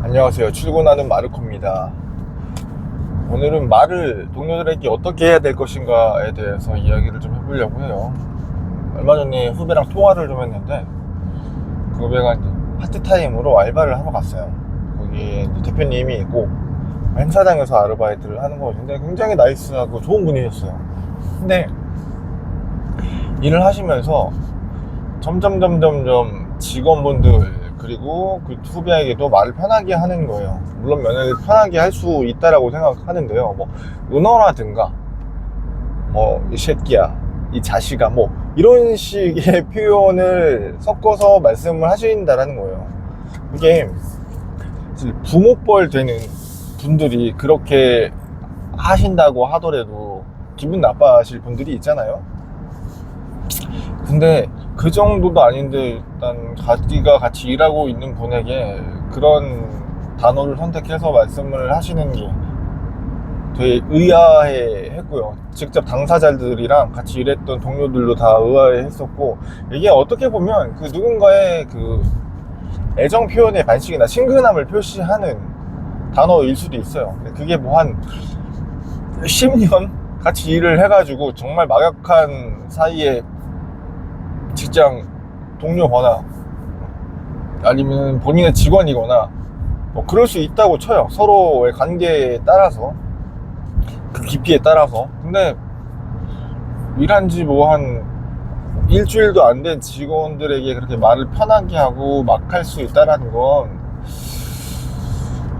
안녕하세요. 출근하는 마르코입니다. 오늘은 말을 동료들에게 어떻게 해야 될 것인가에 대해서 이야기를 좀 해보려고 해요. 얼마 전에 후배랑 통화를 좀 했는데 그 후배가 이제 파트타임으로 알바를 하러 갔어요. 거기에 대표님이 있고 행사장에서 아르바이트를 하는 거였는데 굉장히 나이스하고 좋은 분이셨어요. 근데 일을 하시면서 점점 점점 점 직원분들 그리고 그 후배에게도 말을 편하게 하는 거예요. 물론 면허를 편하게 할 수 있다라고 생각하는데요. 뭐 은어라든가 뭐 이 새끼야, 이 자식아, 뭐 이런 식의 표현을 섞어서 말씀을 하신다라는 거예요. 이게 부모뻘 되는 분들이 그렇게 하신다고 하더라도 기분 나빠하실 분들이 있잖아요. 근데 그 정도도 아닌데 일단 자기가 같이 일하고 있는 분에게 그런 단어를 선택해서 말씀을 하시는 게 되게 의아해 했고요. 직접 당사자들이랑 같이 일했던 동료들도 다 의아해 했었고 이게 어떻게 보면 그 누군가의 그 애정 표현의 반식이나 친근함을 표시하는 단어일 수도 있어요. 그게 뭐 한 10년 같이 일을 해가지고 정말 막역한 사이에 직장 동료거나 아니면 본인의 직원이거나 뭐 그럴 수 있다고 쳐요. 서로의 관계에 따라서 그 깊이에 따라서. 근데 일한 지 뭐 한 일주일도 안 된 직원들에게 그렇게 말을 편하게 하고 막 할 수 있다라는 건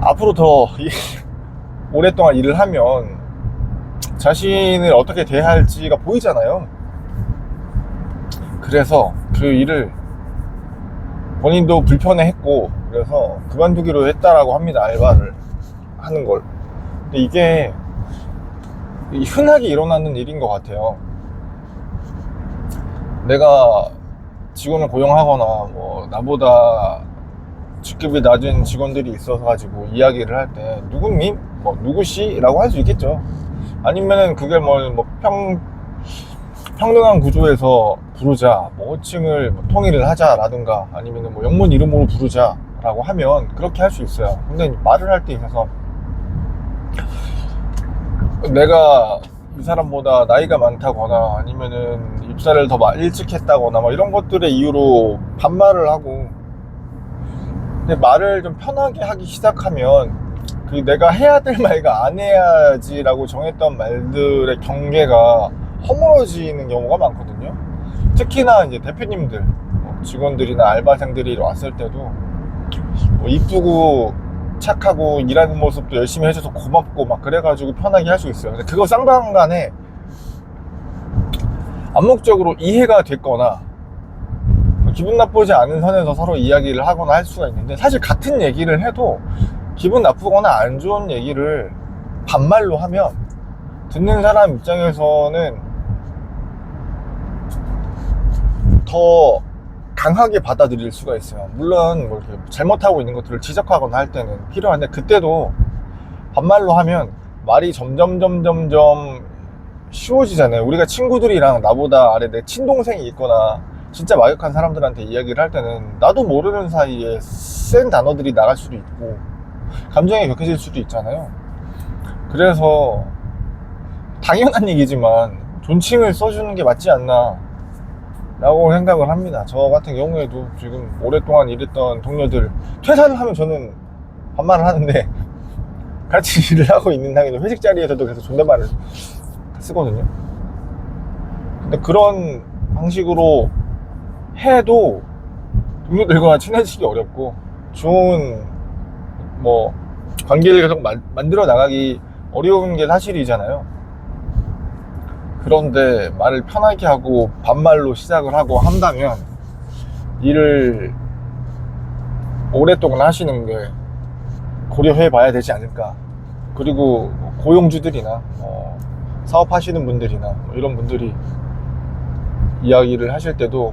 앞으로 더 이- 오랫동안 일을 하면 자신을 어떻게 대해야 할지가 보이잖아요. 그래서 그 일을 본인도 불편해했고 그래서 그만두기로 했다라고 합니다 알바를 하는 걸. 근데 이게 흔하게 일어나는 일인 것 같아요. 내가 직원을 고용하거나 뭐 나보다 직급이 낮은 직원들이 있어서 가지고 이야기를 할 때 누구니? 뭐 누구시라고 할 수 있겠죠. 아니면은 그게 뭐, 뭐 평, 평등한 구조에서 부르자, 뭐 호칭을 뭐 통일을 하자라든가 아니면 뭐 영문 이름으로 부르자라고 하면 그렇게 할 수 있어요. 근데 말을 할 때 있어서 내가 이 사람보다 나이가 많다거나 아니면은 입사를 더 마- 일찍 했다거나 뭐 이런 것들의 이유로 반말을 하고 근데 말을 좀 편하게 하기 시작하면 그 내가 해야 될 말과 안 해야지라고 정했던 말들의 경계가 허물어지는 경우가 많거든요. 특히나 이제 대표님들, 뭐 직원들이나 알바생들이 왔을 때도 뭐 이쁘고 착하고 일하는 모습도 열심히 해줘서 고맙고 막 그래가지고 편하게 할 수 있어요. 근데 그거 쌍방간에 암묵적으로 이해가 됐거나 기분 나쁘지 않은 선에서 서로 이야기를 하거나 할 수가 있는데 사실 같은 얘기를 해도 기분 나쁘거나 안 좋은 얘기를 반말로 하면 듣는 사람 입장에서는 더 강하게 받아들일 수가 있어요. 물론 뭐 이렇게 잘못하고 있는 것들을 지적하거나 할 때는 필요한데 그때도 반말로 하면 말이 점점 점점 점 쉬워지잖아요. 우리가 친구들이랑 나보다 아래 내 친동생이 있거나 진짜 막역한 사람들한테 이야기를 할 때는 나도 모르는 사이에 센 단어들이 나갈 수도 있고 감정이 격해질 수도 있잖아요. 그래서 당연한 얘기지만 존칭을 써주는 게 맞지 않나 라고 생각을 합니다. 저 같은 경우에도 지금 오랫동안 일했던 동료들 퇴사를 하면 저는 반말을 하는데 같이 일을 하고 있는 당연히 회식 자리에서도 계속 존댓말을 쓰거든요. 근데 그런 방식으로 해도 동료들과 친해지기 어렵고 좋은 뭐 관계를 계속 만, 만들어 나가기 어려운 게 사실이잖아요. 그런데 말을 편하게 하고 반말로 시작을 하고 한다면 일을 오랫동안 하시는 게 고려해 봐야 되지 않을까. 그리고 고용주들이나 어, 사업하시는 분들이나 뭐 이런 분들이 이야기를 하실 때도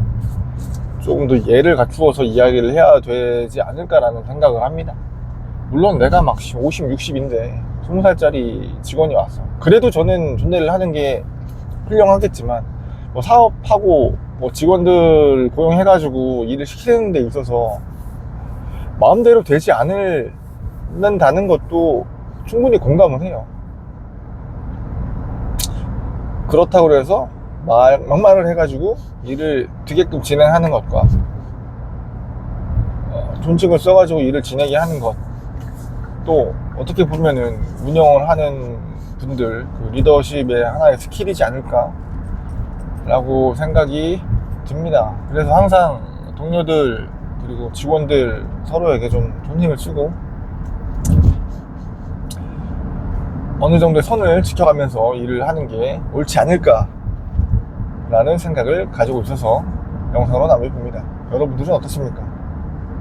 조금 더 예를 갖추어서 이야기를 해야 되지 않을까라는 생각을 합니다. 물론 내가 막 50, 60인데 20살짜리 직원이 왔어. 그래도 저는 존대를 하는 게 훌륭하겠지만 뭐 사업하고 뭐 직원들 고용해가지고 일을 시키는 데 있어서 마음대로 되지 않는다는 것도 충분히 공감을 해요. 그렇다고 해서 말, 막말을 해가지고 일을 되게끔 진행하는 것과 어, 존칭을 써가지고 일을 진행하게 하는 것 또 어떻게 보면은 운영을 하는 분들 그 리더십의 하나의 스킬이지 않을까 라고 생각이 듭니다. 그래서 항상 동료들 그리고 직원들 서로에게 좀 존칭을 쓰고 어느 정도의 선을 지켜가면서 일을 하는 게 옳지 않을까 라는 생각을 가지고 있어서 영상으로 남겨봅니다. 여러분들은 어떻습니까?